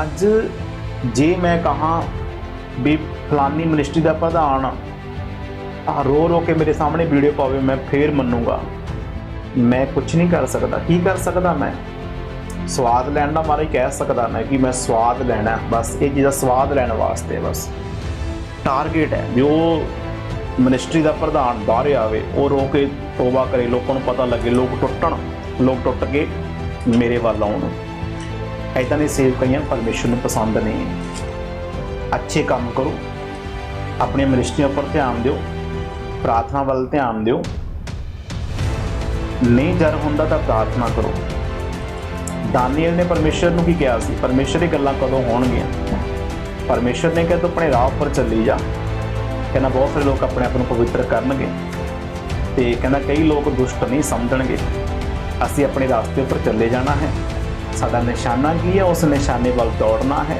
ਅੱਜ ਜੇ ਮੈਂ ਕਹਾਂ ਵੀ ਫਲਾਨੀ ਮਿਨਿਸਟਰੀ ਦਾ ਪ੍ਰਧਾਨ ਆ ਰੋ ਰੋ ਕੇ ਮੇਰੇ ਸਾਹਮਣੇ ਵੀਡੀਓ ਪਾਵੇ, ਮੈਂ ਫੇਰ ਮੰਨੂਗਾ। ਮੈਂ ਕੁਝ ਨਹੀਂ ਕਰ ਸਕਦਾ। ਕੀ ਕਰ ਸਕਦਾ ਮੈਂ? ਸਵਾਦ ਲੈਣ ਦਾ ਮਾਰੇ ਕਹਿ ਸਕਦਾ ਮੈਂ ਕਿ ਮੈਂ ਸਵਾਦ ਲੈਣਾ, ਬਸ ਇਹ ਚੀਜ਼ ਦਾ ਸਵਾਦ ਲੈਣ ਵਾਸਤੇ ਬਸ। ਟਾਰਗੇਟ ਹੈ ਵੀ ਉਹ ਮਿਨਿਸਟਰੀ ਦਾ ਪ੍ਰਧਾਨ ਬਾਹਰ ਆਵੇ, ਉਹ ਰੋ ਕੇ ਤੋਬਾ ਕਰੇ, ਲੋਕਾਂ ਨੂੰ ਪਤਾ ਲੱਗੇ, ਲੋਕ ਟੁੱਟਣ, ਲੋਕ ਟੁੱਟ ਕੇ ਮੇਰੇ ਵੱਲ ਆਉਣ। ਐਦਾਂ ਦੇ ਸੇਵਕਾਈਆਂ ਪਰਮੇਸ਼ਰ ਨੂੰ ਪਸੰਦ ਨਹੀਂ। ਹੈ ਅੱਛੇ ਕੰਮ ਕਰੋ। ਆਪਣੀ ਮਿਨਿਸਟਰੀ ਉੱਪਰ ਧਿਆਨ ਦਿਓ। ਪ੍ਰਾਰਥਨਾ ਵੱਲ ਧਿਆਨ ਦਿਓ। ਨਹੀਂ ਜਰ ਹੁੰਦਾ ਤਾਂ ਪ੍ਰਾਰਥਨਾ ਕਰੋ। ਦਾਨੀਅਲ ਨੇ ਪਰਮੇਸ਼ਰ ਨੂੰ ਕੀ ਕਿਹਾ ਸੀ? ਪਰਮੇਸ਼ਰ ਦੀ ਗੱਲਾਂ ਕਦੋਂ ਹੋਣਗੀਆਂ? ਪਰਮੇਸ਼ਰ ਨੇ ਕਿਹਾ, ਤੂੰ ਆਪਣੇ ਰਾਹ ਉੱਪਰ ਚੱਲੀ ਜਾ। ਕਹਿੰਦਾ, ਬਹੁਤ ਸਾਰੇ ਲੋਕ ਆਪਣੇ ਆਪ ਨੂੰ ਪਵਿੱਤਰ ਕਰਨਗੇ ਤੇ ਕਹਿੰਦਾ, ਕਈ ਲੋਕ ਦੁਸ਼ਟ ਨਹੀਂ ਸਮਝਣਗੇ। ਅਸੀਂ ਆਪਣੇ ਰਸਤੇ ਉੱਪਰ ਚੱਲੇ ਜਾਣਾ ਹੈ। ਸਾਡਾ ਨਿਸ਼ਾਨਾ ਕੀ ਹੈ? ਉਸ ਨਿਸ਼ਾਨੇ ਵੱਲ ਦੌੜਨਾ ਹੈ।